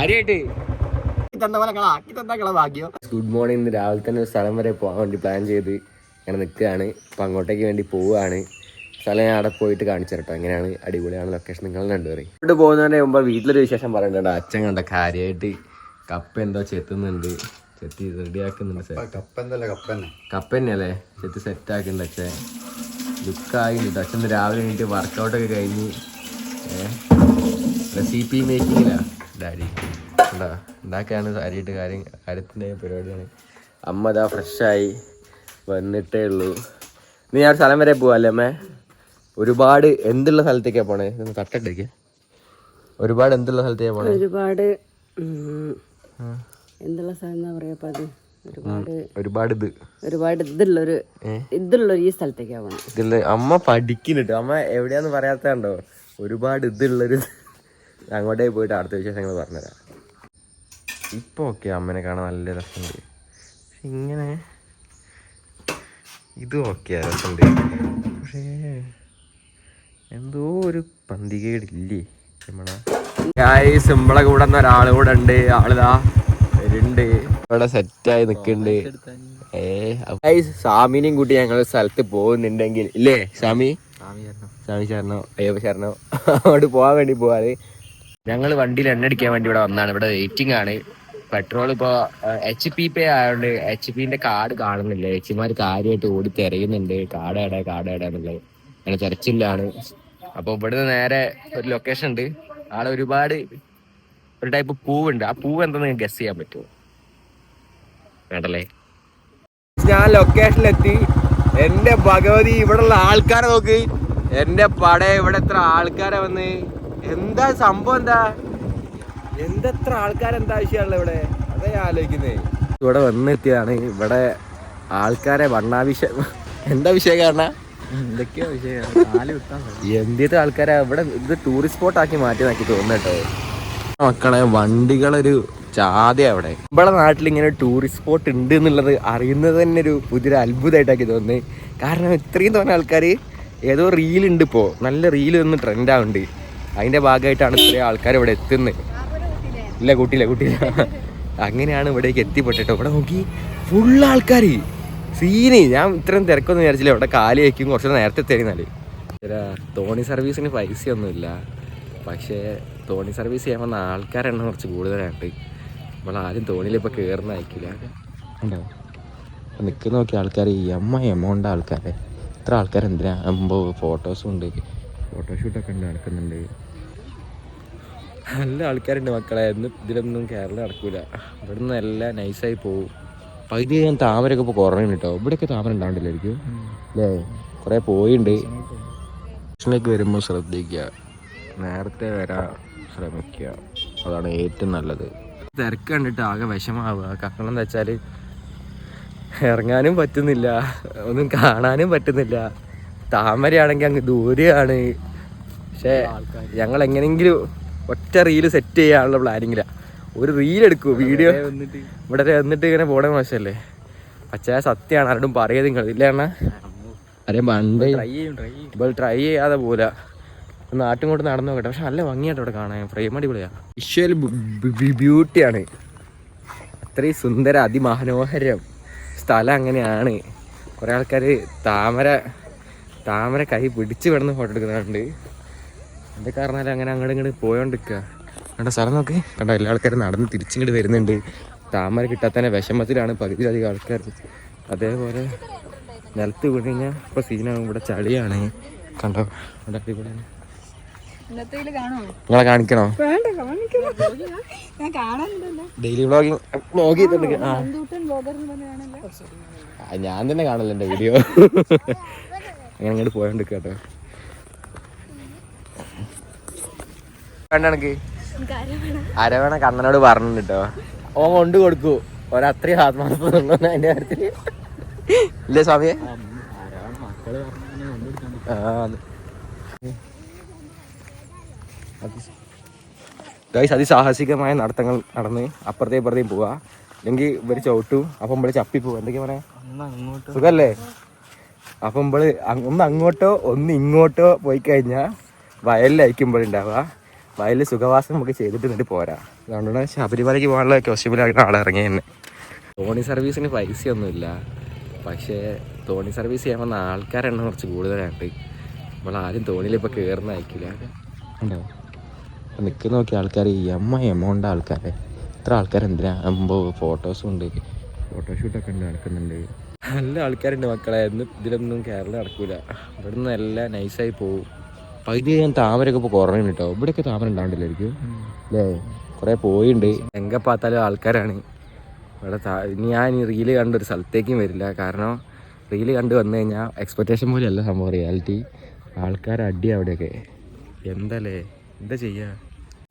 കാര്യമായിട്ട് good morning ഇന്ന് രാവിലെ തന്നെ ഒരു സ്ഥലം വരെ പോകാൻ വേണ്ടി പ്ലാൻ ചെയ്ത് ഇങ്ങനെ നിൽക്കുകയാണ്. അപ്പം അങ്ങോട്ടേക്ക് വേണ്ടി പോവുകയാണ്. സ്ഥലം ഞാൻ അവിടെ പോയിട്ട് കാണിച്ചു തരട്ടോ എങ്ങനെയാണ്? അടിപൊളിയാണ് ലൊക്കേഷൻ നിങ്ങൾ രണ്ടുപേരും ഇവിടെ പോകുന്നതിന് മുമ്പ് വീട്ടിലൊരു വിശേഷം പറയുന്നുണ്ട് അച്ഛൻ കണ്ട കാര്യമായിട്ട് കപ്പ എന്തോ ചെത്തുന്നുണ്ട്. ചെത്തി റെഡിയാക്കുന്നുണ്ട് ആക്കുന്നുണ്ട് കപ്പ തന്നെയല്ലേ? ചെത്തി സെറ്റ് ആക്കുന്നുണ്ട് അച്ഛൻ. ലുക്കായിട്ടുണ്ട് അച്ഛൻ രാവിലെ കഴിഞ്ഞിട്ട് വർക്കൗട്ടൊക്കെ കഴിഞ്ഞ് റെസിപ്പി മേക്കിങ്ങിലാ ഡാഡി എന്താ ഉണ്ടാക്കാണ് സാരിയിട്ട് കാര്യം കാര്യത്തിന്റെ പരിപാടിയാണ്. അമ്മ ഇതാ ഫ്രഷായി. വന്നിട്ടേ ഉള്ളൂ. നീ ആ സ്ഥലം വരെ പോവാല്ലേ അമ്മേ? ഒരുപാട് എന്തുള്ള സ്ഥലത്തേക്കാണ് പോണേ? ഒന്ന് തട്ടിട്ടേക്ക് ഒരുപാട് എന്തുള്ള സ്ഥലത്തേക്കാണ് പോണേ? ഒരുപാട് എന്തുള്ള സ്ഥലം എന്നാ പറയാ അത്? ഒരുപാട് ഒരുപാട് ഇത്. ഒരുപാട് ഇതുള്ളൊരു ഇതുള്ളൊരു ഈ സ്ഥലത്തേക്കാ പോണേ. അമ്മ പഠിക്കുന്നുണ്ട്. അമ്മ എവിടെയാന്ന് പറയാത്തണ്ടോ ഒരുപാട് ഇതുള്ളൊരു അങ്ങോട്ടേക്ക് പോയിട്ട് അടുത്ത വിശേഷങ്ങൾ പറഞ്ഞുതരാം. ഇപ്പോൾ ഓക്കെ അമ്മനെ കാണാൻ നല്ല രസമുണ്ട്. പക്ഷെ ഇങ്ങനെ ഇതും ഓക്കെ രസമുണ്ട്. പക്ഷേ എന്തോ ഒരു പന്തികേടില്ലേ നമ്മളെ? സിമ്പിളെ കൂടെ ഒരാൾ കൂടെ ഉണ്ട്. ആളിതാ വരുന്നുണ്ട്. ഇവിടെ സെറ്റായി നിൽക്കുന്നുണ്ട്. ഏ ഗൈസ് സാമിനെയും കൂട്ടി ഞങ്ങൾ സ്ഥലത്ത് പോകുന്നുണ്ടെങ്കിൽ ഇല്ലേ സ്വാമി സ്വാമി ശരണോ? അയ്യപ്പ ശരണോ? അങ്ങോട്ട് പോകാൻ വേണ്ടി പോവാറ് ഞങ്ങൾ വണ്ടിയിൽ എണ്ണ അടിക്കാൻ വേണ്ടി ഇവിടെ വന്നാണ്. ഇവിടെ വെയിറ്റിംഗ് ആണ്. പെട്രോൾ ഇപ്പോ എച്ച് പി പേ ആയതുകൊണ്ട് എച്ച് പിന്റെ കാർഡ് കാണുന്നില്ല. എച്ചിമാർ കാര്യമായിട്ട് ഓടി തിരയുന്നുണ്ട്. കാർഡ് എവിടെ കാർഡ് എവിടെ എന്നുള്ളത്. അങ്ങനെ തിരച്ചില്ലാണ് അപ്പോൾ ഇവിടുന്ന് നേരെ ഒരു ലൊക്കേഷൻ ഉണ്ട്. ആളെ ഒരുപാട് ഒരു ടൈപ്പ് പൂവുണ്ട്. ആ പൂവ് എന്താ നിങ്ങൾക്ക് ഗസ് ചെയ്യാൻ പറ്റുമോ? വേണ്ടല്ലേ? ഞാൻ ലൊക്കേഷനിലെത്തി എന്റെ ഭഗവതി ഇവിടെയുള്ള ആൾക്കാരെ നോക്ക്. എന്റെ പട ഇവിടെ എത്ര ആൾക്കാരെ വന്ന്? എന്താ സംഭവം എന്താ? എന്തെത്ര ആൾക്കാരെന്താ ആവശ്യമാണല്ലോ ഇവിടെ? അതാ ഞാൻ ആലോചിക്കുന്നേ. ഇവിടെ വന്നെത്തിയതാണ് ഇവിടെ ആൾക്കാരെ വണ്ണാഭിഷേകം എന്താ വിഷയ? കാരണം എന്തൊക്കെയോ എന്തിട്ട് ആൾക്കാരെ? ഇവിടെ ഇത് ടൂറിസ്റ്റ് സ്പോട്ട് ആക്കി മാറ്റി നോക്കി തോന്നുന്നുട്ടോ മക്കളെ വണ്ടികളൊരു ചാതെ അവിടെ ഇവിടെ നാട്ടിൽ ഇങ്ങനെ ടൂറിസ്റ്റ് സ്പോട്ട് ഉണ്ട് എന്നുള്ളത് അറിയുന്നത് തന്നെ ഒരു പുതിയൊരു അത്ഭുതമായിട്ടാക്കി തോന്നുന്നത് കാരണം ഇത്രയും തോന്നുന്ന ആൾക്കാർ ഏതോ റീൽ ഉണ്ട് ഇപ്പോൾ നല്ല റീൽ ഒന്ന് ട്രെൻഡ് അതിന്റെ ഭാഗമായിട്ടാണ് ഇത്രയും ആൾക്കാർ ഇവിടെ എത്തുന്നത്. ഇല്ല കൂട്ടിയില്ല കൂട്ടിയില്ല. അങ്ങനെയാണ് ഇവിടേക്ക് എത്തിപ്പെട്ടിട്ടോ. ഇവിടെ നോക്കി ഫുൾ ആൾക്കാർ സീന് ഞാൻ ഇത്രയും തിരക്കൊന്നും വിചാരിച്ചില്ല. ഇവിടെ കാലി വയ്ക്കും. കുറച്ച് നേരത്തെ തരുന്നാൽ തോണി സർവീസിന് പൈസയൊന്നുമില്ല പക്ഷേ തോണി സർവീസ് ചെയ്യാൻ വന്ന ആൾക്കാരെണ്ണം കുറച്ച് കൂടുതലായിട്ട് നമ്മൾ ആരും തോണിയിൽ ഇപ്പോൾ കയറുന്ന അയക്കില്ല നിൽക്കുന്ന നോക്കിയ ആൾക്കാർ എമ്മ എമൗണ്ട് ആൾക്കാരെ. ഇത്ര ആൾക്കാർ എന്തിനാ? എമ്പോ ഫോട്ടോസും ഉണ്ട്. ഫോട്ടോഷൂട്ടൊക്കെ ഉണ്ട് നടക്കുന്നുണ്ട്. നല്ല ആൾക്കാരുണ്ട് മക്കളെ. ഇന്ന് ഇതിലൊന്നും കേരളം നടക്കൂല. ഇവിടുന്ന് എല്ലാം നൈസായി പോവും. പകുതി ഞാൻ താമരയൊക്കെ ഇപ്പോൾ കുറഞ്ഞു കേട്ടോ ഇവിടെയൊക്കെ താമര ഉണ്ടാവില്ലായിരിക്കും അല്ലേ? കുറേ പോയിണ്ട്. സ്റ്റേഷനിലേക്ക് വരുമ്പോൾ ശ്രദ്ധിക്കുക. നേരത്തെ വരാൻ ശ്രമിക്കുക. അതാണ് ഏറ്റവും നല്ലത്. തിരക്ക് കണ്ടിട്ട് ആകെ വിഷമാവുക. കാരണം എന്താ വെച്ചാൽ ഇറങ്ങാനും പറ്റുന്നില്ല. ഒന്നും കാണാനും പറ്റുന്നില്ല. താമരയാണെങ്കിൽ അങ്ങ് ദൂരെയാണ്. പക്ഷേ ഞങ്ങൾ എങ്ങനെയെങ്കിലും ഒറ്റ റീൽ സെറ്റ് ചെയ്യാനുള്ള പ്ലാനിങ്ങിലാണ് ഒരു റീൽ എടുക്കൂ വീഡിയോ ഇവിടെ വന്നിട്ട് ഇങ്ങനെ പോണേ മോശമല്ലേ? പക്ഷേ സത്യമാണ് ആരോടും പറയാതെ നിങ്ങൾ ഇല്ല പണ്ടേ ഇപ്പോൾ ട്രൈ ചെയ്യാതെ പോല നാട്ടും കൊണ്ട് നടന്നു നോക്കട്ടെ. പക്ഷെ നല്ല ഭംഗിയായിട്ട് ഇവിടെ കാണാൻ. ഫ്രെയിം അടിപൊളിയാ. വിഷ്വൽ ബ്യൂട്ടിയാണ് അത്രയും സുന്ദര അതിമനോഹരം സ്ഥലം അങ്ങനെയാണ്. കുറേ ആൾക്കാർ താമര താമര കൈ പിടിച്ച് കിടന്ന് ഫോട്ടോ എടുക്കുന്നുണ്ട്. എന്റെ കാരണം അങ്ങനെ അങ്ങോട്ട് ഇങ്ങോട്ട് പോയോണ്ടിരിക്കുക കണ്ട സ്ഥലം നോക്കി? കണ്ട എല്ലാ ആൾക്കാരും നടന്ന് തിരിച്ചിങ്ങോട്ട് വരുന്നുണ്ട്. താമര കിട്ടാത്തന്നെ വിഷമത്തിലാണ് പകുതിയിലധികം ആൾക്കാർ. അതേപോലെ നിലത്ത് വീണ് കഴിഞ്ഞാൽ ഇപ്പോൾ സീനാണ് ഇവിടെ ചളിയാണ്. കണ്ടോ? ഇവിടെ അടിപൊളിയാണ്. നിങ്ങളെ കാണിക്കണോ? ഡെയിലി വ്ളോഗിങ് വ്ളോഗ് ചെയ്തിട്ടുണ്ട്. ഞാൻ തന്നെ കാണല്ലോ എന്റെ വീഡിയോ. അങ്ങനെ അങ്ങോട്ട് പോയോണ്ട് കേട്ടോ എനിക്ക് അരവണ കണ്ണനോട് പറഞ്ഞു കേട്ടോ ഓൻ കൊണ്ട് കൊടുക്കൂ. ഒരത്രയും ആത്മാർത്ഥത ഉണ്ടോ അതിന്റെ കാര്യത്തിൽ. ഇല്ലേ സ്വാമിയെ ഗൈസ് അതിസാഹസികമായ നടത്തങ്ങൾ നടന്ന് അപ്പുറത്തെ ഇപ്പുറത്തേയും പോവാ. അല്ലെങ്കിൽ ഇവർ ചവിട്ടും. അപ്പം ഇവിടെ ചപ്പി പോവാ എന്തൊക്കെയാ പറയാ സുഖല്ലേ? അപ്പം അങ് ഒന്ന് അങ്ങോട്ടോ ഒന്ന് ഇങ്ങോട്ടോ പോയി കഴിഞ്ഞാൽ ഉണ്ടാവുക വയലിൽ സുഖവാസം നമുക്ക് ചെയ്തിട്ട് എന്നിട്ട് പോരാ. അതുകൊണ്ടാണ് ശബരിമലയ്ക്ക് പോകാനുള്ള കോസ്റ്റ്യൂമിലായിട്ട് ആളെ ഇറങ്ങി തന്നെ. തോണി സർവീസിന് പൈസയൊന്നുമില്ല. പക്ഷേ തോണി സർവീസ് ചെയ്യാൻ വന്ന ആൾക്കാരെണ്ണം കുറച്ച് കൂടുതലായിട്ട് നമ്മൾ ആരും തോണിയിൽ ഇപ്പോൾ കയറുന്ന അയക്കില്ല ഉണ്ടോ? നിൽക്കുന്ന നോക്കിയ ആൾക്കാർ ഈ എമ്മ എമൗണ്ട് ആൾക്കാരെ. ഇത്ര ആൾക്കാരെന്തിനാ അമ്പോ ഫോട്ടോസും ഉണ്ട്. ഫോട്ടോഷൂട്ടൊക്കെ ഉണ്ട് നടക്കുന്നുണ്ട്. നല്ല ആൾക്കാരുണ്ട് മക്കളായിരുന്നു ഇതിലൊന്നും കേരളം നടക്കൂല. ഇവിടുന്ന് എല്ലാം നൈസായി പോകും പകുതി ഞാൻ താമരൊക്കെ ഇപ്പോൾ കുറഞ്ഞു കേട്ടോ ഇവിടെയൊക്കെ താമര ഉണ്ടാവണ്ടല്ലായിരിക്കും? അല്ലേ? കുറേ പോയിണ്ട്. എങ്ക പാത്താലും ആൾക്കാരാണ്. ഇവിടെ ഇനി ഞാൻ ഈ റീൽ കണ്ട ഒരു സ്ഥലത്തേക്കും വരില്ല. കാരണം റീൽ കണ്ട് വന്നു കഴിഞ്ഞാൽ എക്സ്പെക്റ്റേഷൻ പോലെയല്ല സംഭവം റിയാലിറ്റി ആൾക്കാർ അടി അവിടെയൊക്കെ. എന്തല്ലേ? എന്താ ചെയ്യുക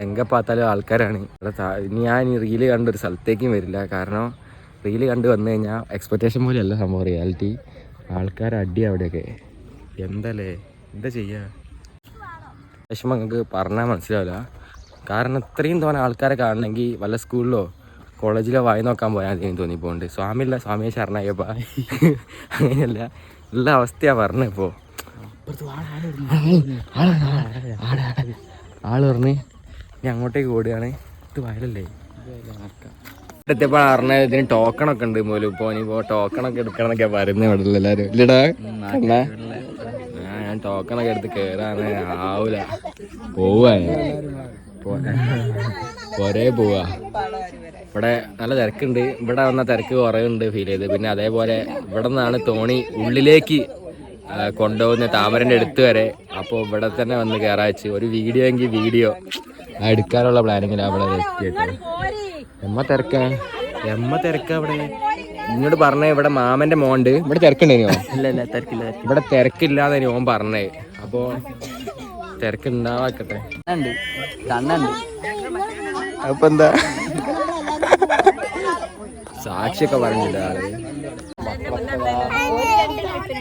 എങ്ക പാത്താലും ആൾക്കാരാണ്. ഇവിടെ ഇനി ഞാൻ ഈ റീൽ കണ്ട ഒരു സ്ഥലത്തേക്കും വരില്ല. കാരണം റീൽ കണ്ട് വന്നു കഴിഞ്ഞാൽ എക്സ്പെക്റ്റേഷൻ പോലെയല്ല സംഭവം റിയാലിറ്റി ആൾക്കാർ അടി അവിടെയൊക്കെ എന്തല്ലേ എന്താ ചെയ്യുക വിഷമം നിങ്ങൾക്ക് പറഞ്ഞാൽ മനസ്സിലാവില്ല കാരണം ഇത്രയും തോന്നെ ആൾക്കാരെ കാണണമെങ്കിൽ വല്ല സ്കൂളിലോ കോളേജിലോ വായി നോക്കാൻ പോയാൽ മതി എന്ന് തോന്നിപ്പോണ്ട് സ്വാമിയില്ല സ്വാമിയെ ശരണയ്യപ്പ അങ്ങനെയല്ല ഉള്ള അവസ്ഥയാണ് പറഞ്ഞപ്പോൾ ആൾ പറഞ്ഞ് ഞാൻ അങ്ങോട്ടേക്ക് ഓടുകയാണ് ഇത് വയലല്ലേ എത്തിയപ്പോൾ അറിഞ്ഞ ഇതിന് ടോക്കണൊക്കെ ഉണ്ട് പോലും. ഇനിയിപ്പോൾ ടോക്കണൊക്കെ ഒക്കെ എന്നൊക്കെ പറയുന്നത് ഇവിടെ എല്ലാവരും ഇല്ലടാ ഞാൻ ടോക്കൺ ടോക്കണൊക്കെ എടുത്ത് കയറാണ് ആവൂല. പോവാ പോരേ പോവാ. ഇവിടെ നല്ല തിരക്കുണ്ട്. ഇവിടെ വന്ന തിരക്ക് കുറവുണ്ട് ഫീൽ ചെയ്ത്. പിന്നെ അതേപോലെ ഇവിടെ നിന്നാണ് തോണി ഉള്ളിലേക്ക് കൊണ്ടുപോകുന്ന താമരന്റെ അടുത്ത് വരെ. അപ്പോൾ ഇവിടെ തന്നെ വന്ന് കയറാച്ച് ഒരു വീഡിയോ എങ്കിൽ വീഡിയോ. എടുക്കാനുള്ള പ്ലാനിങ്ങിലാണ് അവിടെ എത്തിയിട്ട് എമ്മ തിരക്ക? എമ്മ തിരക്ക അവിടെ? ഇങ്ങോട്ട് പറഞ്ഞ ഇവിടെ മാമന്റെ മോണ്ട് ഇവിടെ തിരക്കുണ്ടേനോ ഇല്ല ഇല്ല തിരക്കില്ല ഇവിടെ തിരക്കില്ലാതെ ഓൻ പറഞ്ഞേ. അപ്പോ തിരക്ക് ഉണ്ടാവാക്കട്ടെ ഉണ്ട് കണ്ണുണ്ട്. അപ്പൊ എന്താ? സാക്ഷിയൊക്കെ പറഞ്ഞില്ല ആൾ?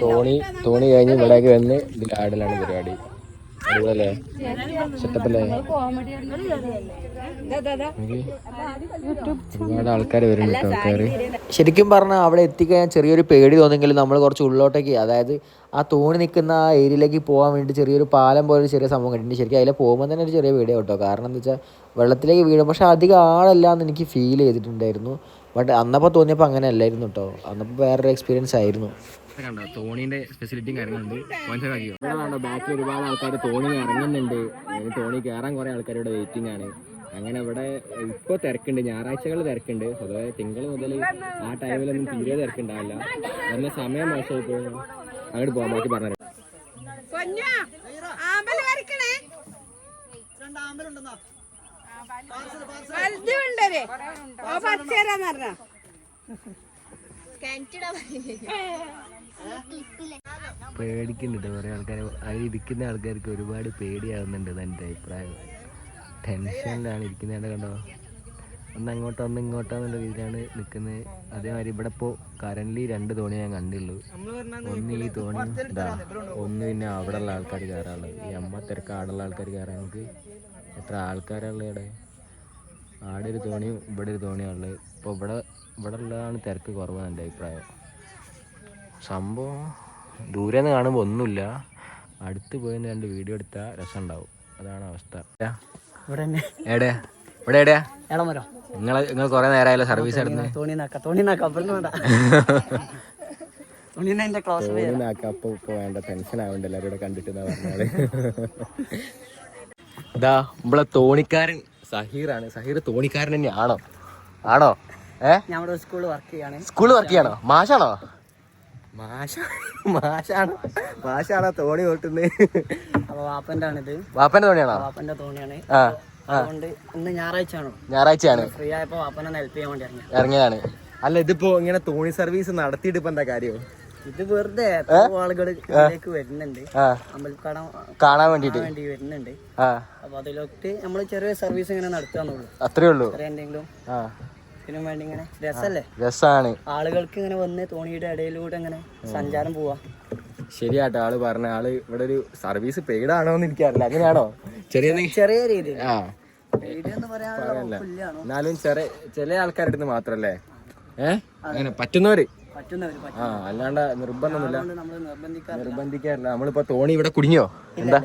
തോണി തോണി കഴിഞ്ഞ് ഇവിടേക്ക് വന്ന് ഇതിലാടലാണ് പരിപാടി. അടിപൊളിയല്ലേ? ഒരുപാട് ആൾക്കാർ വരുന്നുണ്ട് ആൾക്കാർ ശരിക്കും പറഞ്ഞാൽ അവിടെ എത്തിക്കഴിഞ്ഞാൽ ചെറിയൊരു പേടി തോന്നെങ്കിലും നമ്മൾ കുറച്ച് ഉള്ളോട്ടേക്ക് അതായത് ആ തോണി നിൽക്കുന്ന ആ ഏരിയയിലേക്ക് പോകാൻ വേണ്ടി ചെറിയൊരു പാലം പോലെ ഒരു ചെറിയ സംഭവം കണ്ടിട്ടുണ്ട്. ശരിക്കും അതിലെ പോകുമ്പോൾ തന്നെ ഒരു ചെറിയ പേടി കേട്ടോ. കാരണം എന്താ വെച്ചാൽ വെള്ളത്തിലേക്ക് വീഴും. പക്ഷെ അധികം ആളല്ല എന്ന് എനിക്ക് ഫീൽ ചെയ്തിട്ടുണ്ടായിരുന്നു. ബട്ട് അന്നപ്പോൾ തോന്നിയപ്പോൾ അങ്ങനെ അല്ലായിരുന്നു കേട്ടോ. അന്നപ്പോൾ വേറൊരു എക്സ്പീരിയൻസ് ആയിരുന്നു. കണ്ടോ? തോണിന്റെ ഫെസിലിറ്റിയും കാര്യങ്ങളുണ്ട്. മനസ്സിലാക്കിയോ? ഇവിടെ കണ്ടോ ബാക്കിൽ ഒരുപാട് ആൾക്കാർ തോണി ഇറങ്ങുന്നുണ്ട്. തോണി കയറാൻ കുറെ ആൾക്കാർ ഇവിടെ വെയിറ്റിംഗ് ആണ്. അങ്ങനെ ഇവിടെ ഇപ്പൊ തിരക്കുണ്ട്. ഞായറാഴ്ചകൾ തിരക്കുണ്ട്. പൊതുവെ തിങ്കൾ മുതൽ ആ ടൈമിലൊന്നും തീരെ തിരക്കുണ്ടാവില്ല. എന്ന സമയം മോശമായി പോയി അങ്ങോട്ട് പോകാൻ ബാക്കി പറഞ്ഞു. പേടിക്കുന്നുണ്ട് കുറേ ആൾക്കാർ അതിൽ ഇരിക്കുന്ന ആൾക്കാർക്ക് ഒരുപാട് പേടിയാവുന്നുണ്ട് എന്റെ അഭിപ്രായം. ടെൻഷനിലാണ് ഇരിക്കുന്നതിന്റെ കണ്ടോ? ഒന്ന് അങ്ങോട്ടോ ഒന്ന് ഇങ്ങോട്ടോ എന്നുള്ള രീതിയിലാണ് നിൽക്കുന്നത്. അതേമാതിരി ഇവിടെ ഇപ്പോൾ കറന്റ് രണ്ട് തോണി ഞാൻ കണ്ടുള്ളൂ ഒന്ന് ഈ തോണി ഇതാ ഒന്ന് പിന്നെ അവിടെ ഉള്ള ആൾക്കാർ കയറാനുള്ളത്. ഈ അമ്മ തിരക്ക് ആടുള്ള ആൾക്കാർ കയറാൻ നമുക്ക് എത്ര ആൾക്കാരുള്ള ഇവിടെ? ആടെ ഒരു തോണിയും ഇവിടെ ഒരു തോണിയും ഉള്ളത്. ഇപ്പോൾ ഇവിടെ ഇവിടെ ഉള്ളതാണ് തിരക്ക് കുറവാണ് എന്റെ അഭിപ്രായം. സംഭവം ദൂരെ നിന്ന് കാണുമ്പോൾ ഒന്നുമില്ല. അടുത്ത് പോയി രണ്ട് വീഡിയോ എടുത്താൽ രസം ഉണ്ടാവും അതാണ് അവസ്ഥ. തന്നെ ഇവിടെ എവിടെയാ? നിങ്ങൾ നിങ്ങൾ കുറെ നേരമായല്ലോ സർവീസ് എടുത്ത് നാക്ക അപ്പുറത്ത് വേണ്ട. ടെൻഷൻ ആവണ്ട എല്ലാവരും കണ്ടിട്ട് ഇതാ നമ്മളെ തോണിക്കാരൻ സഹീറാണ്. സഹീർ തോണിക്കാരൻ തന്നെയാണോ? ആണോ? ഏഹ് സ്കൂളിൽ വർക്ക് ചെയ്യാണ്. സ്കൂളിൽ വർക്ക് ചെയ്യണോ? മാഷാണോ? മാഷ മാഷാണ് മാഷാണ് തോണി ഓട്ടുന്നത് അപ്പൊ വാപ്പന്റെ ആണിത് വാപ്പന്റെ തോണിയാണോ? വാപ്പന്റെ തോണിയാണ്. ആ അതുകൊണ്ട് ഇന്ന് ഞായറാഴ്ച ആണോ ഞായറാഴ്ചയാണ് ഫ്രീ ആയപ്പോ വാപ്പനെ ഹെൽപ്പ് ചെയ്യാൻ വേണ്ടി ഇറങ്ങി ഇറങ്ങിയതാണ്. അല്ല ഇതിപ്പോ ഇങ്ങനെ തോണി സർവീസ് നടത്തിയിട്ട് ഇപ്പൊ എന്താ കാര്യം? ഇത് വെറുതെ ആളുകൾ ഇതിലേക്ക് വരുന്നുണ്ട്. അമ്പലക്കട കാണാൻ വേണ്ടിട്ട് വേണ്ടി വരുന്നുണ്ട്. അപ്പൊ അതിലൊക്കെ നമ്മൾ ചെറിയ സർവീസ് ഇങ്ങനെ നടത്താന്നുള്ളൂ. അത്രേ ഉള്ളൂ. എന്തെങ്കിലും വേണ്ടി ഇങ്ങനെ രസല്ലേ? രസാണ്. ആളുകൾക്ക് ഇങ്ങനെ വന്ന് തോണിയുടെ ഇടയിലൂടെ ഇങ്ങനെ സഞ്ചാരം പോവാ. ശരിയാട്ടോ ആൾ പറഞ്ഞ ആൾ ഇവിടെ ഒരു സർവീസ് പെയ്ഡ് ആണോ എന്ന് എനിക്കറിയില്ല. അങ്ങനെയാണോ? ചെറിയ ചെറിയ രീതി ആ. എന്നാലും ചെറിയ ചില ആൾക്കാരുടെ അടുത്ത് മാത്രല്ലേ? ഏഹ് അങ്ങനെ പറ്റുന്നവര്? ആ അല്ലാണ്ട് നിർബന്ധമൊന്നുമില്ല. നിർബന്ധിക്കാറില്ല. നമ്മളിപ്പോ തോണി ഇവിടെ കുടുങ്ങിയോ? എന്താ?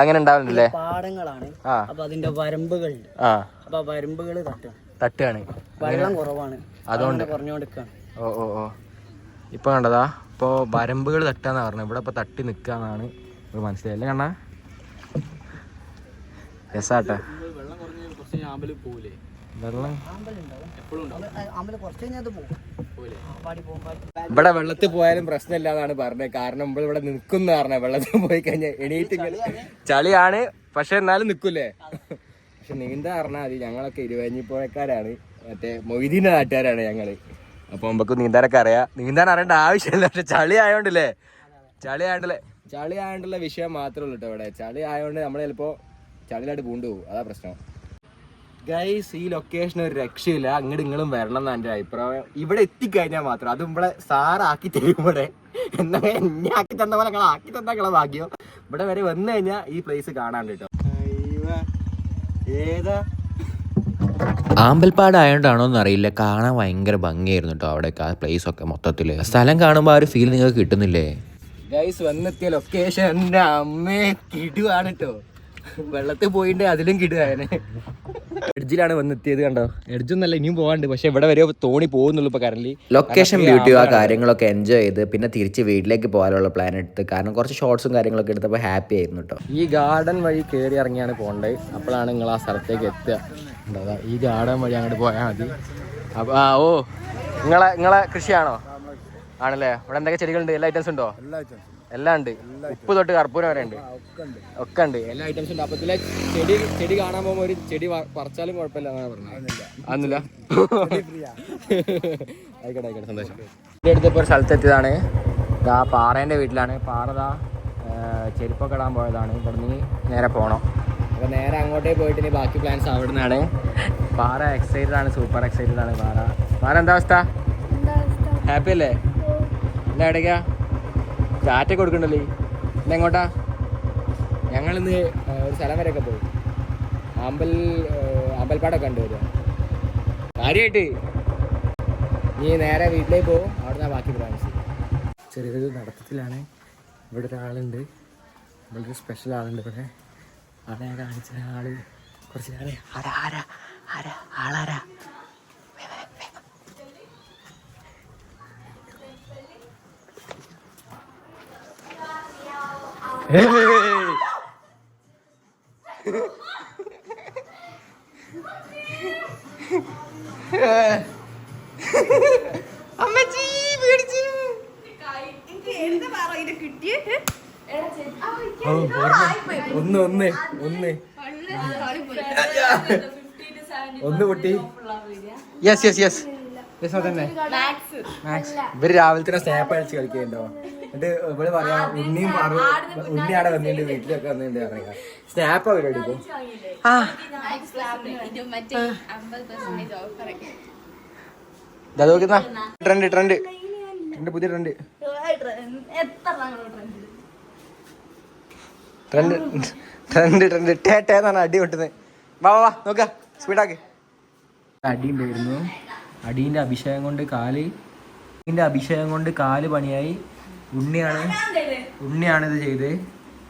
അങ്ങനെ ഉണ്ടാവുന്നില്ലേ പാടങ്ങളാണ്. അപ്പൊ അതിന്റെ വരമ്പുകളുണ്ട് ആ. അപ്പൊ വരമ്പുകൾ തട്ടാണ് തട്ടുകയാണ്. വെള്ളം കുറവാണ്. അതുകൊണ്ട്. ഓ ഓ ഓ. ഇപ്പൊ കണ്ടതാ ഇപ്പൊ വരമ്പുകൾ തട്ടാന്നാ പറഞ്ഞത്. ഇവിടെ ഇപ്പൊ തട്ടി നിക്കാന്നാണ് ഇത് മനസ്സിലായല്ലേ കണ്ണാ? രസാട്ടെ. വെള്ളം ഇവിടെ വെള്ളത്തിൽ പോയാലും പ്രശ്നമില്ല എന്നാണ് പറഞ്ഞത്. കാരണം നമ്മൾ ഇവിടെ നിൽക്കുന്ന പറഞ്ഞ വെള്ളത്തിൽ പോയി കഴിഞ്ഞാൽ എണീറ്റ് ചളിയാണ്. പക്ഷെ എന്നാലും നിൽക്കൂലേ പക്ഷെ നീന്താ പറഞ്ഞാൽ മതി. ഞങ്ങളൊക്കെ ഇരുവഞ്ഞിപ്പുഴക്കാരാണ് മറ്റേ മൊയ്തീന്റെ നാട്ടുകാരാണ് ഞങ്ങൾ. അപ്പൊ നമുക്ക് നീന്താനൊക്കെ അറിയാം. നീന്താൻ അറിയേണ്ട ആവശ്യമില്ല. പക്ഷെ ചളി ആയോണ്ടല്ലേ? ചളി ആയോണ്ടല്ലേ? ചളി ആയോണ്ടുള്ള വിഷയം മാത്രമേ ഉള്ളൂ കേട്ടോ ഇവിടെ. ചളി ആയോണ്ട് നമ്മൾ ചിലപ്പോ ചളിയിലായിട്ട് പൂണ്ടു പോകും. അതാ പ്രശ്നം. ഗൈസ് ഈ ലൊക്കേഷൻ ഒരു രക്ഷയില്ല. അങ്ങോട്ട് നിങ്ങളും വരണം എന്നാണ് എന്റെ അഭിപ്രായം. ഇവിടെ എത്തിക്കഴിഞ്ഞാൽ മാത്രം. അതും ഇവിടെ സാറാക്കി തരും ഇവിടെ എന്നാ എന്നെ ആക്കി തന്ന പോലെ ആക്കി ആക്കി കള ഭാഗ്യം ഇവിടെ വരെ വന്നു കഴിഞ്ഞാൽ ഈ പ്ലേസ് കാണാണ്ട് കേട്ടോ ഏതാ? ആമ്പൽപ്പാട് ആയതുകൊണ്ടാണോ എന്നറിയില്ല. കാണാൻ ഭയങ്കര ഭംഗിയായിരുന്നു കേട്ടോ അവിടെയൊക്കെ ആ പ്ലേസ് ഒക്കെ മൊത്തത്തിൽ സ്ഥലം കാണുമ്പോൾ ആ ഒരു ഫീൽ നിങ്ങൾക്ക് കിട്ടുന്നില്ലേ? ഗൈസ് വന്നെത്തിയ ലൊക്കേഷൻ എന്റെ അമ്മേ കിടുവാണ് കേട്ടോ വെള്ളത്തിൽ പോയിട്ട് അതിലും കിടുവാനെ എഡ്ജിലാണ് വന്നെത്തിയത് കണ്ടോ? എഡ്ജൊന്നല്ല ഇനിയും പോകാണ്ട് പക്ഷെ ഇവിടെ വരെ തോണി പോകുന്നുള്ളൂ ഇപ്പൊ കറന്റ് ലൊക്കേഷൻ ബ്യൂട്ടി ആ കാര്യങ്ങളൊക്കെ എൻജോയ് ചെയ്ത് പിന്നെ തിരിച്ച് വീട്ടിലേക്ക് പോകാനുള്ള പ്ലാൻ എടുത്ത്. കാരണം കുറച്ച് ഷോർട്സും കാര്യങ്ങളൊക്കെ എടുത്തപ്പോൾ ഹാപ്പി ആയിരുന്നു കേട്ടോ ഈ ഗാർഡൻ വഴി കയറി ഇറങ്ങിയാണ് പോകേണ്ടത് അപ്പോഴാണ് നിങ്ങൾ ആ സ്ഥലത്തേക്ക് എത്തുക. ഈ ഗാർഡൻ വഴി അങ്ങോട്ട് പോയാൽ മതി. അപ്പൊ ആ ഓ നിങ്ങളെ നിങ്ങളെ കൃഷിയാണോ? ആണല്ലേ? ഇവിടെ എന്തൊക്കെ ചെടികളുണ്ട്? എല്ലാ ഐറ്റംസ് ഉണ്ടോ? എല്ലാം ഉണ്ട്. ഉപ്പ് തൊട്ട് കർപ്പൂരം വരെ ഉണ്ട്. ഒക്കെ ഉണ്ട്. എല്ലാ ഐറ്റംസും ഉണ്ട്. അപ്പൊ ഇതിലെ ചെടി ചെടി കാണാൻ പോകുമ്പോൾ ഒരു ചെടി പറിച്ചാലും കുഴപ്പമില്ല എന്നാണ് പറഞ്ഞത്. അന്നില്ല ആയിക്കോട്ടെ ആയിക്കോട്ടെ. സന്തോഷം. എന്റെ അടുത്ത് ഒരു സ്ഥലത്തെത്തിയതാണ്. ഇതാ പാറേന്റെ വീട്ടിലാണ്. പാറതാ ചെരുപ്പൊക്കെ ഇടാൻ പോയതാണ്. ഇവിടുന്ന് നേരെ പോകണം അപ്പോൾ നേരെ അങ്ങോട്ടേ പോയിട്ട് ഇനി ബാക്കി പ്ലാൻസ് അവിടെ നിന്നാണ് പാറ എക്സൈറ്റഡ് ആണ്. സൂപ്പർ എക്സൈറ്റഡ് ആണ് പാറ. പാറ എന്താ അവസ്ഥ? ഹാപ്പി അല്ലേ? എന്താ എവിടേക്കാ? ചാറ്റൊക്കെ കൊടുക്കണ്ടല്ലേ? പിന്നെ എങ്ങോട്ടാ? ഞങ്ങളിന്ന് ഒരു സ്ഥലം വരെയൊക്കെ പോയി. അമ്പൽ അമ്പൽപ്പാടൊക്കെ ഉണ്ട് കാര്യമായിട്ട് നീ നേരെ വീട്ടിലേക്ക് പോകും അവിടെ നിന്ന് ബാക്കി പ്രാവശ്യം ചെറിയൊരു നടത്തത്തിലാണ്. ഇവിടെ ഒരാളുണ്ട്. ഒരു സ്പെഷ്യൽ ആളുണ്ട് ഇവിടെ. ആളെ ഞാൻ കാണിച്ച ആൾ കുറച്ച് നേരം. ആരാ ആരാ? ആരാ? ആളാരാ? ഒന്ന് ഒന്ന് ഒന്ന്. ഒന്ന് പൊട്ടി. യെസ് യെസ് യെസ് യെസ് തന്നെ മാക്സ് ഇവർ രാവിലെ തന്നെ സ്നാപ്പ് അടിച്ച് കളിക്കുന്നുണ്ടോ എന്നിട്ട് ഇവർ പറയാ ഉണ്ണിയും പറു ഉണ്ണി അവിടെ വന്നിട്ടുണ്ട് വീട്ടിലൊക്കെ വന്നിട്ടുണ്ട് പറയാ? സ്നാപ്പ് അവർ എടുക്കും. ഇതാ നോക്കുന്ന ട്രെൻഡ് ട്രെൻഡ് ട്രെൻഡ് പുതിയ ട്രെൻഡ് ട്രെൻഡ് ട്രെൻഡ് ട്രെൻഡ് ടേ ടേ എന്നാണ് അടി പൊട്ടുന്നത്. വാ വാ വാ നോക്ക. സ്പീഡാക്ക് അടി ഉണ്ടായിരുന്നു. അടീന്റെ അഭിഷേകം കൊണ്ട് കാൽ അടീന്റെ അഭിഷേകം കൊണ്ട് കാൽ പണിയായി. ഉണ്ണിയാണ്. ഉണ്ണിയാണ് ഇത് ചെയ്ത്.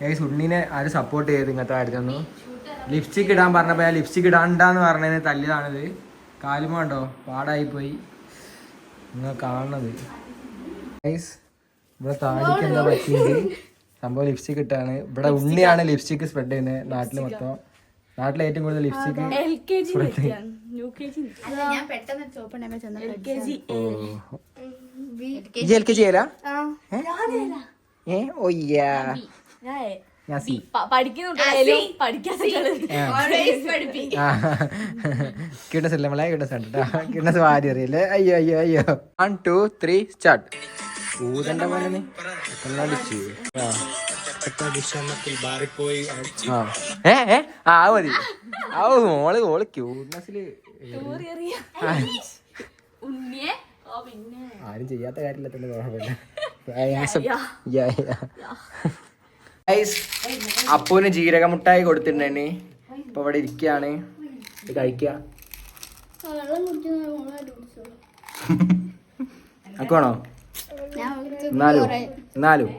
ഏകദേശം ഉണ്ണിനെ ആര് സപ്പോർട്ട് ചെയ്ത് ഇങ്ങനത്തെ കാര്യത്തൊന്നും ലിപ്സ്റ്റിക് ഇടാൻ പറഞ്ഞപ്പോൾ ഞാൻ ലിപ്സ്റ്റിക് ഇടാണ്ടെന്ന് പറഞ്ഞതിന് തല്ലിയതാണിത്. കാലുമ ഉണ്ടോ പാടായി പോയി നിങ്ങൾ കാണുന്നത് ഗൈസ് ഇവിടെ താടിക്ക് എന്താ പറ്റിയത്? സംഭവം ലിപ്സ്റ്റിക് ഇട്ടാണ്. ഇവിടെ ഉണ്ണിയാണ് ലിപ്സ്റ്റിക് സ്പ്രെഡ് ചെയ്യുന്നത് നാട്ടിൽ മൊത്തം. നാട്ടിൽ ഏറ്റവും കൂടുതൽ ലിപ്സ്റ്റിക് സ്പ്രെഡ് ഞാൻ ചെന്ന എൽ കെ ജി ചെയ്യല ഏ? ഓയ്യാ ഞാൻ സി. കിഡ്നസ് ഇല്ല നമ്മളെ കിഡ്നസ് ഉണ്ട് കിഡ്നസ് വാരി അറിയില്ലേ? അയ്യോ അയ്യോ അയ്യോ. വൺ ടു ത്രീ സ്റ്റാർട്ട് ഊതണ്ട പോലെ ആ. ഏ ഏ? ആ മതി. ആ മോൾ മോൾ ക്യൂട്ട്നെസ്സിൽ ആരും ചെയ്യാത്ത കാര്യമില്ല തന്നെ കുഴപ്പമില്ല. അപ്പൂന് ജീരകമുട്ടായി കൊടുത്തിട്ടുണ്ടേ ഇപ്പൊ ഇവിടെ ഇരിക്കുകയാണ്. കഴിക്കുക. ആക്കണോ എന്നാലും എന്നാലും.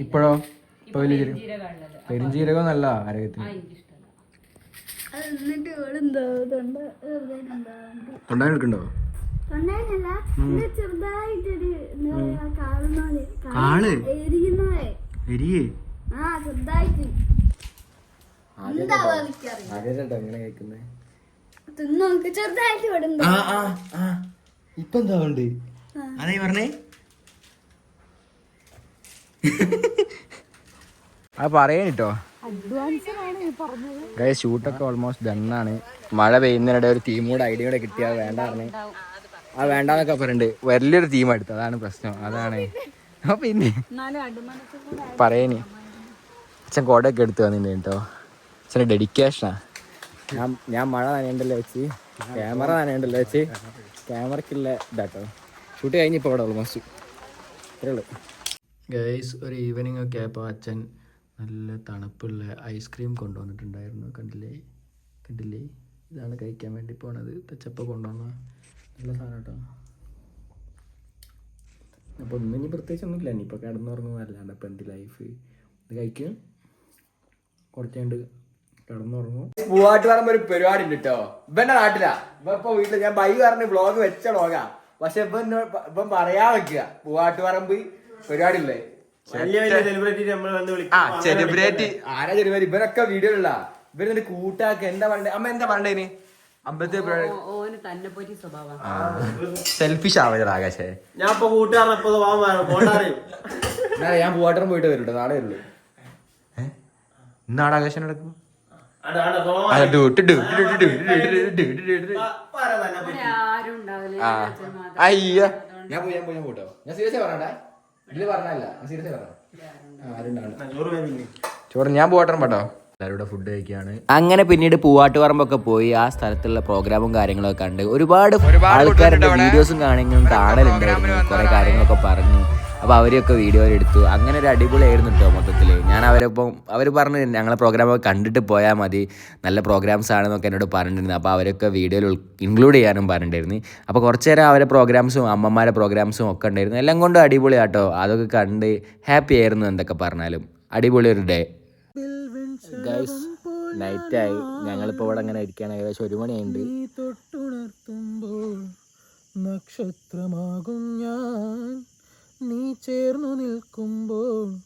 ഇപ്പോഴോ? ഇപ്പൊ വലിയ ജീരകം. നല്ല ആരോഗ്യത്തിന്. കാൾ? എരിയേ? ഇപ്പൊ എന്താ ഉണ്ട് അതാ ഈ പറഞ്ഞേ? ആ പറയാനിട്ടോ ഷൂട്ടൊക്കെ ഓൾമോസ്റ്റ് ഡണ്ണാണ് മഴ പെയ്യുന്നതിനിടെ ഒരു ടീം കൂടെ ഐഡിയ കൂടെ കിട്ടിയാൽ വേണ്ട പറഞ്ഞു. ആ വേണ്ടാന്നൊക്കെ പറയുന്നുണ്ട് വലിയൊരു തീം എടുത്തു. അതാണ് പ്രശ്നം. അതാണ്. പിന്നെ പറയനി അച്ഛൻ കോടയൊക്കെ എടുത്തു വന്നിട്ടുണ്ട് കേട്ടോ. അച്ഛന്റെ ഡെഡിക്കേഷനാ ഞാൻ ഞാൻ മഴ നനയണ്ടല്ലോ വെച്ച്. ക്യാമറ നനയണ്ടല്ലോ വെച്ച്. ക്യാമറയ്ക്കുള്ള ഇതാട്ടോ ഷൂട്ട് കഴിഞ്ഞിപ്പോൾ ഇവിടെ ഓൾമോസ്റ്റ് ഇത്രേ ഉള്ളൂ. ഗൈസ് ഒരു ഈവനിങ് ഒക്കെ ആയപ്പോൾ അച്ഛൻ നല്ല തണുപ്പുള്ള ഐസ്ക്രീം കൊണ്ടുവന്നിട്ടുണ്ടായിരുന്നു. കണ്ടില്ലേ? കണ്ടില്ലേ? ഇതാണ് കഴിക്കാൻ വേണ്ടി പോണത്. തച്ചപ്പ കൊണ്ടുവന്ന നല്ല സാധനം കേട്ടോ അപ്പോൾ ഒന്നും ഇനി പ്രത്യേകിച്ച് ഒന്നുമില്ല ഇനിയിപ്പോൾ കിടന്നുറങ്ങുന്നതല്ലാണ്ട് അപ്പോൾ എന്ത് ലൈഫ് ഇത് കഴിക്കും. കുറച്ചുകൊണ്ട് കിടന്നുറങ്ങും. പൂവാട്ട് പറയുമ്പോ ഒരു പരിപാടി ഉണ്ട് കേട്ടോ ഇവന്റെ നാട്ടിലാ. ഇവ ഇപ്പൊ വീട്ടിൽ. ഞാൻ ബൈ പറഞ്ഞ് വ്ളോഗ് വെച്ച വ്ളോഗാ പക്ഷെ ഇപ്പൊ ഇപ്പം പറയാ വെക്കുക. പൂവാട്ട് പറമ്പ് പരിപാടി ഇല്ലേ ആ സെലിബ്രേറ്റ് ആരാ ചെറിയ ഇവരൊക്കെ വീഡിയോയിലുള്ള. ഇവരെന്നിട്ട് കൂട്ടാക്ക. എന്താ പറയണ്ടേ? അമ്മ എന്താ പറയണ്ടേന് അമ്പലത്തിൽ ഓന് തന്നെ പറ്റി സ്വഭാവം. സെൽഫിഷ് ആവരുത് ആകാശേ. ഞാൻ ഇപ്പൊ ഞാൻ പൂവാട്ടം പോയിട്ട് വരും നാളെ വരുള്ളൂ. ഇന്നാണ് ആകാശം നടക്കും ആരും ഉണ്ടാവില്ല അയ്യ. ഞാൻ പോയി ഞാൻ പോയി ഞാൻ പോട്ടോ ഞാൻ സീരിയസ് പറഞ്ഞേ ഇതിൽ പറഞ്ഞല്ല സീരിയസ് പറഞ്ഞു? ചോറ് ഞാൻ പോട്ടം? പെട്ടോ എല്ലാവരുടെ ഫുഡ് കഴിക്കുകയാണ് അങ്ങനെ പിന്നീട് പൂവാട്ടുപറമ്പൊക്കെ പോയി ആ സ്ഥലത്തുള്ള പ്രോഗ്രാമും കാര്യങ്ങളൊക്കെ കണ്ട് ഒരുപാട് ആൾക്കാരുടെ വീഡിയോസും കാണുകയും കാണലുണ്ടായിരുന്നു കുറെ കാര്യങ്ങളൊക്കെ പറഞ്ഞു. അപ്പോൾ അവരെയൊക്കെ വീഡിയോയിൽ എടുത്തു. അങ്ങനെ ഒരു അടിപൊളിയായിരുന്നു കേട്ടോ മൊത്തത്തിൽ ഞാൻ അവരൊപ്പം അവർ പറഞ്ഞു ഞങ്ങളെ പ്രോഗ്രാമൊക്കെ കണ്ടിട്ട് പോയാൽ മതി. നല്ല പ്രോഗ്രാംസ് ആണെന്നൊക്കെ എന്നോട് പറഞ്ഞിട്ടുണ്ടായിരുന്നു അപ്പോൾ അവരൊക്കെ വീഡിയോയിൽ ഇൻക്ലൂഡ് ചെയ്യാനും പറഞ്ഞിട്ടുണ്ടായിരുന്നു. അപ്പോൾ കുറച്ച് നേരം അവരെ പ്രോഗ്രാംസും അമ്മമാരുടെ പ്രോഗ്രാംസും ഒക്കെ ഉണ്ടായിരുന്നു. എല്ലാം കൊണ്ടും അടിപൊളിയാട്ടോ. അതൊക്കെ കണ്ട് ഹാപ്പി ആയിരുന്നു എന്തൊക്കെ പറഞ്ഞാലും. അടിപൊളി ഒരു ഡേ ഗൈസ് നൈറ്റായി ഞങ്ങളിപ്പോൾ ഇവിടെ അങ്ങനെ ഇരിക്കുകയാണ് ഏകദേശം ഒരു മണിയുണ്ട് തൊട്ടുണർത്തുമ്പോൾ നക്ഷത്രമാകും ഞാൻ. നീ ചേർന്നു നിൽക്കുമ്പോൾ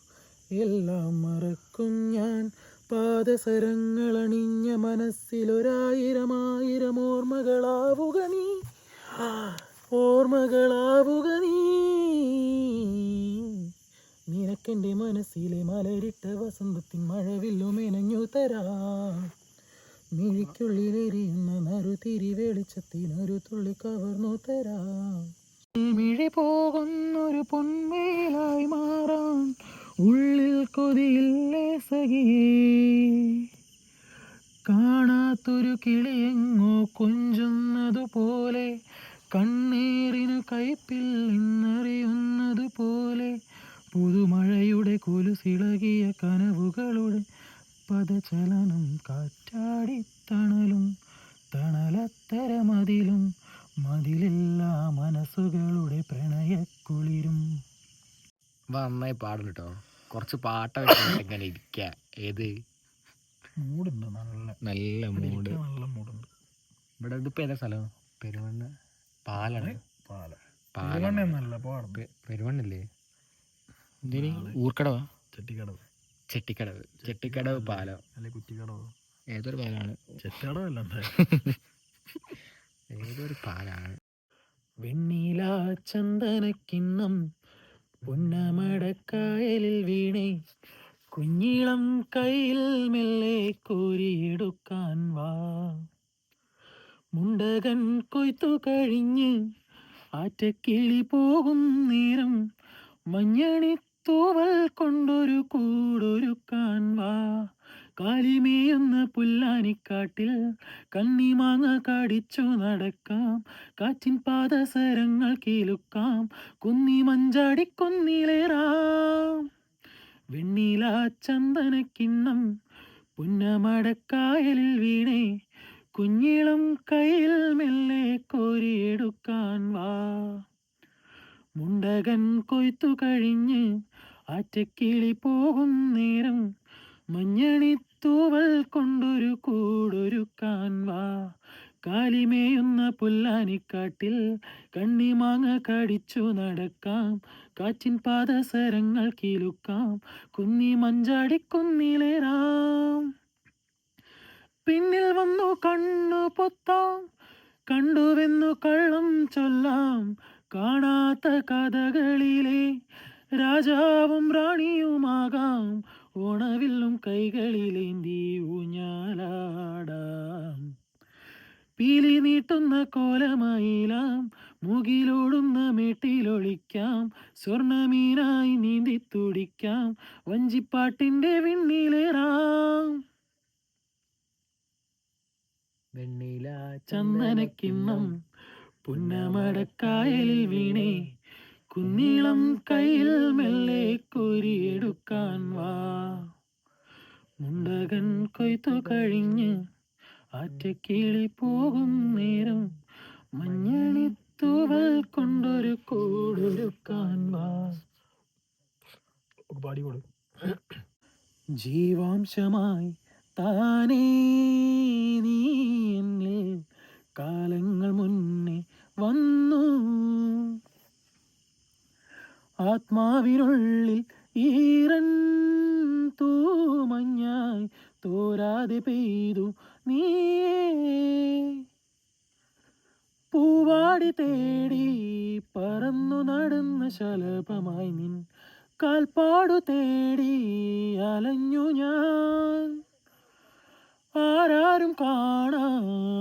എല്ലാം മറക്കും ഞാൻ. പാദസരങ്ങളണിഞ്ഞ മനസ്സിലൊരായിരം ആയിരം ഓർമ്മകളാവുക നീ. ഓർമ്മകളാവുക നീ. നിനക്കെന്റെ മനസ്സിലെ മലരിട്ട വസന്തത്തിൻ മഴവില്ലു മെനഞ്ഞു തരാം. മിഴിക്കുള്ളിലെരിയുന്ന നറുതിരി വെളിച്ചത്തിനൊരു തുള്ളി കവർന്നു തരാം. മിഴി പോകുന്നൊരു പൊന്മേലായി മാറാൻ ഉള്ളിൽ കൊതിയില്ലേ സഖിയേ കാണാത്തൊരു കിളിയെങ്ങോ കൊഞ്ചുന്നതുപോലെ കണ്ണീറിനു കയ്പിൽ നിന്നറിയുന്നതുപോലെ പുതുമഴയുടെ കൊലുസിളകിയ കനവുകളുടെ പദചലനം കാറ്റാടിത്തണലും തണലത്തരമതിലും തണലത്തര മതിലും മതിലില്ല മനസ്സുകളുടെ പ്രണയക്കുളിരും. നന്നായി പാടും കേട്ടോ കുറച്ച് പാട്ടൊക്കെ ഇങ്ങനെ ഇരിക്കുക ഏത്? മൂടുണ്ട് നല്ല. നല്ല മൂഡ് നല്ല മൂടുണ്ട്. ഇവിടെ ഇതിപ്പോ ഏതാ സ്ഥലം? പെരുവണ്ണ? പാലാണ്. പാല. പാലാണ്. നല്ല പാടം. പെ- പെരുവണ്ണല്ലേ? എന്തിന്? ഊർക്കടവ? ചെട്ടിക്കടവ്. ചെട്ടിക്കടവ്. ചെട്ടിക്കടവ് പാലം. അല്ലെ കുറ്റിക്കടവ്? ഏതൊരു പാലാണ്? ചെട്ടിക്കടവല്ല ഏതൊരു പാലാണ്. വെണ്ണീല ചന്ദനക്കിണ്ണം പൊന്നമടക്കായലിൽ വീണേ. കുഞ്ഞിളം കയ്യിൽ മെല്ലെ കോരിയെടുക്കാൻ വാ. മുണ്ടകൻ കൊയ്ത്തു കഴിഞ്ഞ് ആറ്റക്കിളി പോകും നേരം മഞ്ഞണിത്തൂവൽ കൊണ്ടൊരു കൂടൊരുക്കാൻ വാ. കാലിമേയുന്ന പുല്ലാനിക്കാട്ടിൽ കണ്ണിമാങ്ങ കടിച്ചു നടക്കാം. കാറ്റിൻ പാദസരങ്ങൾ കീലുക്കാം കുന്നി മഞ്ചാടി കുന്നിലേറാം. വെണ്ണീല ചന്ദനക്കിണ്ണം പുന്നമടക്കായലിൽ വീണേ. കുഞ്ഞിളം കയ്യിൽ മെല്ലെ കോരിയെടുക്കാൻ വാ. മുണ്ടകൻ കൊയ്ത്തു കഴിഞ്ഞ് ആറ്റക്കിളി പോകും നേരം മഞ്ഞണിത്തൂവൽ കൊണ്ടൊരു കൂടൊരുക്കാൻ വാ കാലിമേയുന്ന പുല്ലാനിക്കാട്ടിൽ കണ്ണിമാങ്ങ കടിച്ചു നടക്കാം. കാറ്റിൻ പാദസരങ്ങൾ കീലുക്കാം. കുന്നി മഞ്ചാടി കുന്നിലേറാം. പിന്നിൽ വന്നു കണ്ണു പൊത്താം. കണ്ടുവെന്നു കള്ളം ചൊല്ലാം. കാണാത്ത കഥകളിലെ രാജാവും റാണിയുമാകാം. ഓണവില്ലും കൈകളിലേന്തി ഊഞ്ഞാലാടാം. പീലി നീട്ടുന്ന കോലമയിലാം മുകിലോടുന്ന മേട്ടിലൊളിക്കാം സ്വർണമീനായി നീന്തി തുടിക്കാം വഞ്ചിപ്പാട്ടിന്റെ വിണ്ണിലേറാം. വെണ്ണില ചന്ദനക്കിണ്ണം പുന്നമടക്കായലിൽ വീണേ കുന്നീളം കയ്യിൽ മെല്ലെ കോരിയെടുക്കാൻ വാ. മുണ്ടകൻ കൊയ്ത്തു കഴിഞ്ഞ് ആറ്റക്കീളി പോകും നേരം മഞ്ഞണിത്തൂവൽ കൊണ്ടൊരു കൂടൊരുക്കാൻ വാ. ജീവാംശമായി താനേ നീ എന്നിൽ കാലങ്ങൾ മുന്നേ വന്നു. ആത്മാവിനുള്ളിൽ ഈറൻ തൂമഞ്ഞായി തോരാതെ പെയ്തു നീ പൂവാടി തേടി പറന്നു നടന്ന ശലഭമായി നിൻ കാൽപ്പാടു തേടി അലഞ്ഞു ഞാൻ. ആരാരും കാണാ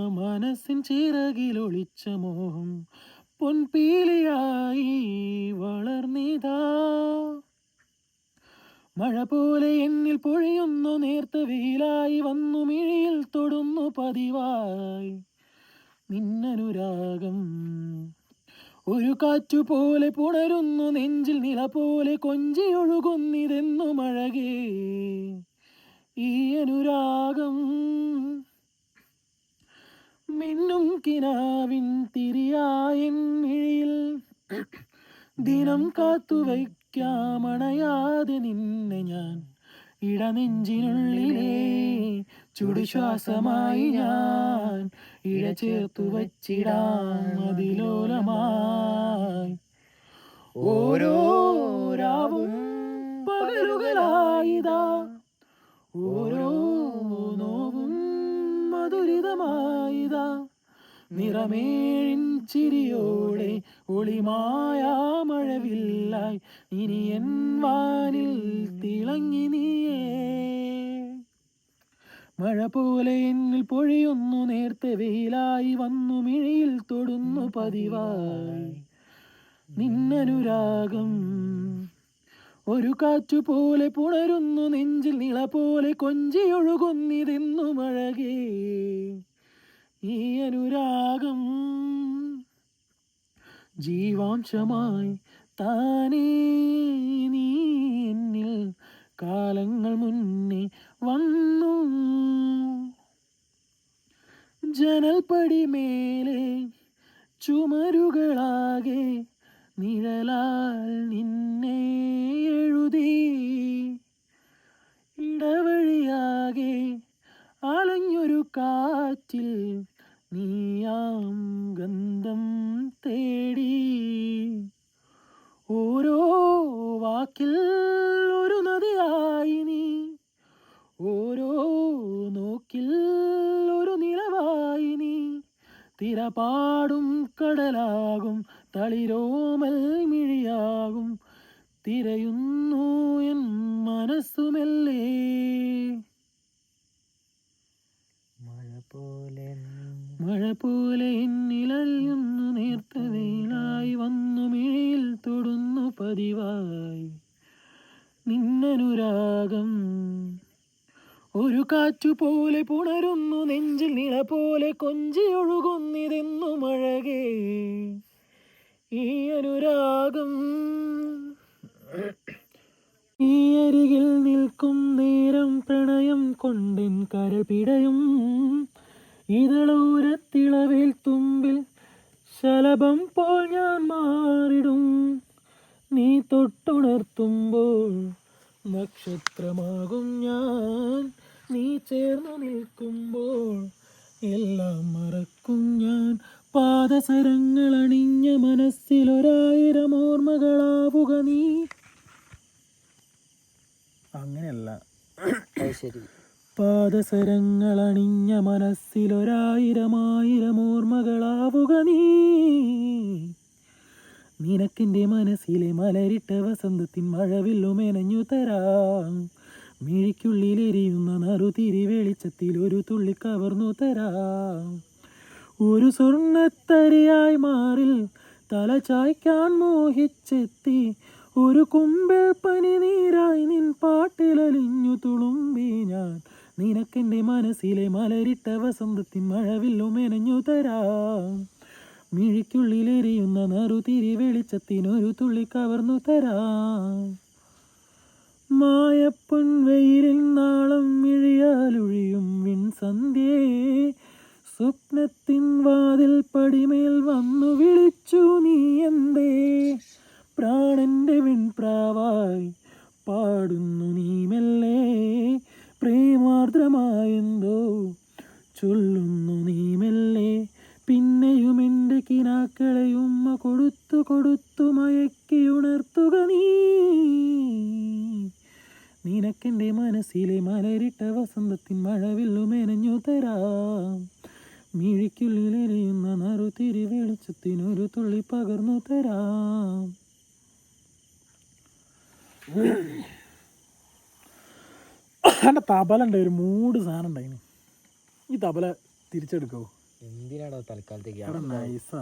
മനസ്സിൻ ചിറകിലൊളിച്ച മോഹം പൊൻപീലിയായി വളർന്നിതാ. മഴ പോലെ എന്നിൽ പൊഴിയുന്നു നേർത്ത വെയിലായി വന്നു മിഴിയിൽ തൊടുന്നു പതിവായി. നിന്നനുരാഗം ഒരു കാറ്റുപോലെ പുണരുന്നു നെഞ്ചിൽ നില പോലെ കൊഞ്ചിയൊഴുകുന്നിതെന്നു മഴകേ. ഈ അനുരാഗം മിന്നും കിനാവിൻ തിരിയായിൻ മിഴിയിൽ ദിനം കാത്തു വയ്ക്കാമണയാതെ നിന്നെ ഞാൻ ഇടനെഞ്ചിനുള്ളിലേ ചുടുശ്വാസമായി ഞാൻ ഇഴ ചേർത്തു വച്ചിടാം അതിലോലമായി. ഓരോ രാവും പകലുകളായിതാ ഓരോ മധുരിതമായിതാ നിറമേഴിൻ ചിരിയോടെ ഒളിമായ മഴവില്ലായി ഇനി എൻ വാനിൽ തിളങ്ങി നീയേ. മഴ പോലെ എന്നിൽ പൊഴിയുന്നു നേർത്ത വെയിലായി വന്നു മിഴിയിൽ തൊടുന്നു പതിവായി. നിന്നനുരാഗം ഒരു കാറ്റു പോലെ പുണരുന്നു നെഞ്ചിൽ നിള പോലെ കൊഞ്ചിയൊഴുകുന്നിതെന്നു മഴകേ. ഈ അനുരാഗം ജീവാംശമായി താനേ നീ എന്നിൽ കാലങ്ങൾ മുന്നേ വന്നു. ജനൽപ്പടി മേലെ ചുമരുകളാകെ നിഴലാൽ നിന്നെ എഴുതി. ഇടവഴിയാകെ അലഞ്ഞൊരു കാറ്റിൽ നീയാം ഗന്ധം തേടി. ഓരോ വാക്കിൽ ഒരു നദിയായി നീ. ഓരോ നോക്കിൽ ഒരു നിലവായി നീ. തിരപാടും കടലാകും തളിരോമൽ മിഴിയാകും തിരയുന്നു എൻ മനസ്സുമല്ലേ? മഴ പോലെ മഴ പോലെ നിലയുന്നു നേർത്ത വെയിലായി വന്നു മിഴിയിൽ തൊടുന്നു പതിവായി. നിന്നനുരാഗം ഒരു കാറ്റു പോലെ പുണരുന്നു നെഞ്ചിൽ നിള പോലെ കൊഞ്ചിയൊഴുകുന്നിതെന്നു മഴകേ. ഈ അനുരാഗം ഈ അരികിൽ നിൽക്കും നേരം പ്രണയം കൊണ്ടെൻ കരൾ പിടയും. ഇതളൂരത്തിളവിൽ തുമ്പിൽ ശലഭം പോൽ ഞാൻ മാറിടും. നീ തൊട്ടുണർത്തുമ്പോൾ നക്ഷത്രമാകും ഞാൻ. നീ ചേർന്നു നിൽക്കുമ്പോൾ എല്ലാം മറക്കും ഞാൻ. പാദസരങ്ങൾ അണിഞ്ഞ മനസ്സിലൊരായിരം ഓർമ്മകളാവുക നീ. അങ്ങനെയല്ല. ശരി. പാദസരങ്ങൾ അണിഞ്ഞ മനസ്സിലൊരായിരമായിരം ഓർമ്മകളാവുക നീ. നിനക്കിന്റെ മനസ്സിലെ മലരിട്ട വസന്തത്തിൻ മഴവില്ലു മെനഞ്ഞു തരാം. മിഴിക്കുള്ളിലെരിയുന്ന നറുതിരി വെളിച്ചത്തിൽ ഒരു തുള്ളി കവർന്നു തരാം. ഒരു സ്വർണത്തരിയായി മാറിൽ തല ചായ്ക്കാൻ മോഹിച്ചെത്തി. ഒരു കുമ്പിൾ പനിനീരായി നിൻ പാട്ടിലലിഞ്ഞു തുളുമ്പി ഞാൻ. നിനക്കെന്റെ മനസ്സിലെ മലരിട്ട വസന്തത്തിൻ മഴവില്ലു മെനഞ്ഞു തരാം. മിഴിക്കുള്ളിലെരിയുന്ന നറുതിരി വെളിച്ചത്തിനൊരു തുള്ളി കവർന്നു തരാം. മായപ്പൊൻ വെയിലിൽ നാളം മിഴിയാലൊഴിയും വിൺസന്ധ്യേ. സ്വപ്നത്തിൻ വാതിൽ പടിമേൽ വന്നു വിളിച്ചു നീ എന്തേ? പ്രാണന്റെ വിൺപ്രാവായി പാടുന്നു നീ മെല്ലെ. പ്രേമാർദ്രമായെന്തോ ചൊല്ലുന്നു നീ മെല്ലെ. പിന്നെയും എന്റെ കിനാക്കളെ ഉമ്മ കൊടുത്തു കൊടുത്തു മയക്കി ഉണർത്തുക നീ. നിനക്കെന്റെ മനസ്സിലെ മലരിട്ട വസന്തത്തിൻ മഴവില്ലു മെനഞ്ഞു തരാം. മിഴിക്കുള്ളിലെരിയുന്ന നറുതിരി വെളിച്ചത്തിനൊരു തുള്ളി പകർന്നു തരാം. എന്റെ തബല ഉണ്ട് ഒരു മൂട് സാധനം ഉണ്ടായിന്. ഈ തബല തിരിച്ചെടുക്കോ? എന്തിനാണോ തൽക്കാലത്തേക്ക് നൈസാ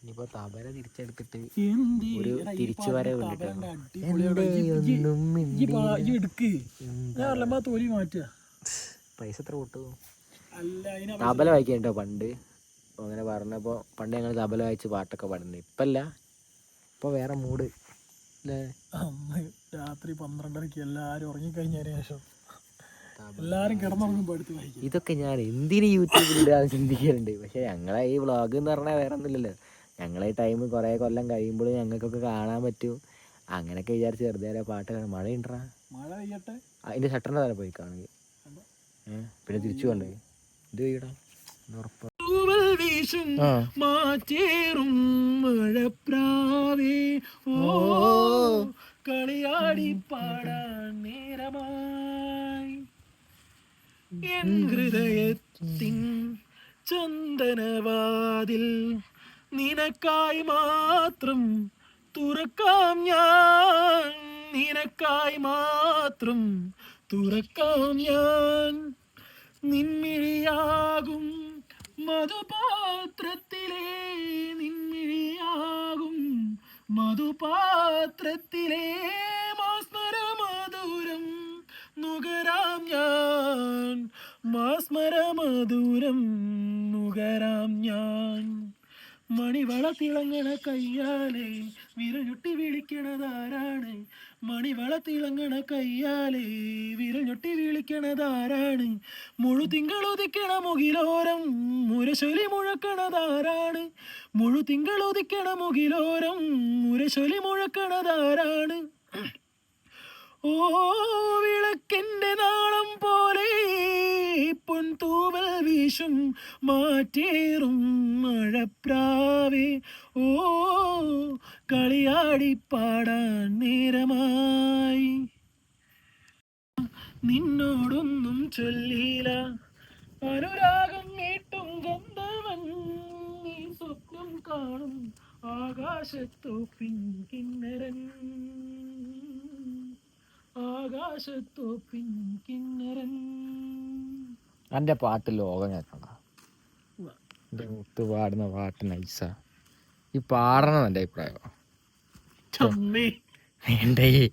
ഇനിയിപ്പോ തബല തിരിച്ചെടുത്തിട്ട് ഒരു തിരിച്ചു വരവ് എടുക്ക്. ഞാൻ അല്ലമ്മ തൊലി മാറ്റുക. പൈസ എത്ര കൂട്ടുമോ തബല വായിക്കട്ടോ പണ്ട്? അങ്ങനെ പറഞ്ഞപ്പോ പണ്ട് ഞങ്ങൾ തബല വായിച്ച് പാട്ടൊക്കെ പാടുന്നത്. ഇപ്പല്ല. ഇപ്പൊ വേറെ മൂഡ്. അല്ലേ രാത്രി പന്ത്രണ്ടരക്ക് എല്ലാരും ഉറങ്ങിക്കഴിഞ്ഞതിന് ശേഷം എല്ലാരും കിടന്നുറങ്ങുമ്പോ എടുത്ത് വായിക്കും ഇതൊക്കെ ഞാൻ എന്തിന് യൂട്യൂബിൽ ഇടാൻ ചിന്തിക്കലുണ്ട്. പക്ഷെ ഞങ്ങളെ ഈ വ്ളോഗ് എന്ന് പറഞ്ഞാൽ വേറെ ഒന്നുമില്ലല്ലോ ഞങ്ങളെ ടൈം കുറേ കൊല്ലം കഴിയുമ്പോൾ ഞങ്ങൾക്കൊക്കെ കാണാൻ പറ്റും. അങ്ങനെയൊക്കെ വിചാരിച്ച് വെറുതെ പാട്ട് കാണാൻ മഴ ഉണ്ടറാ മഴ പെയ്യട്ടെ അതിന്റെ ഷട്ടറിന്റെ തല പോയി കാണുക പിന്നെ തിരിച്ചു കൊണ്ടേ ഇത് ചെയ്യടാ ഉറപ്പ്. തൂവൽ വീശും മാറ്റേറും മഴപ്രാവേ. ഓ കളിയാടി പാടാൻ നേരമായി. എൻ ഹൃദയത്തിൻ ചന്ദനവാതിൽ നിനക്കായി മാത്രം തുറക്കാം ഞാൻ. നിനക്കായി മാത്രം തുറക്കാം ഞാൻ. നിൻമിഴിയാകും മധുപാത്രത്തിലെ നിൻമിഴിയാകും മധുപാത്രത്തിലെ മാസ്മര മധുരം നുകരാം ഞാൻ മാസ്മര മധുരം നുകരാം ഞാൻ. മണിവള തിളങ്ങണ കയ്യാലെ വിരഞ്ഞൊട്ടി വിളിക്കണതാരാണ്? മണിവള തിളങ്ങണ കയ്യാലെ വിരഞ്ഞൊട്ടി വിളിക്കണതാരാണ്? മുഴു തിങ്കളൊതിക്കണ മുകിലോരം മുരശൊലി മുഴക്കണതാരാണ്? മുഴു തിങ്കളൊതിക്കണ മുകിലോരം മുരശൊലി മുഴക്കണതാരാണ്? ഓ വിളക്കിന്റെ നാളം പോലെ പൊൻതൂവൽ വീശും മാറ്റേറും മഴപ്രാവേ. ഓ കളിയാടി പാടാൻ നേരമായി. നിന്നോടൊന്നും ചൊല്ലിയില്ല. അനുരാഗം നീട്ടും ഗന്ധവൻ നീ സ്വപ്നം കാണും ആകാശത്തു പിൻകിന്നരൻ. ആകാശത്തു പിൻകിന്നരൻ എന്റെ പാട്ട് ലോകം കേൾക്കണ്ട. പാടുന്ന പാട്ട് നൈസാ ഈ പാടണം എന്റെ അഭിപ്രായം. ഈ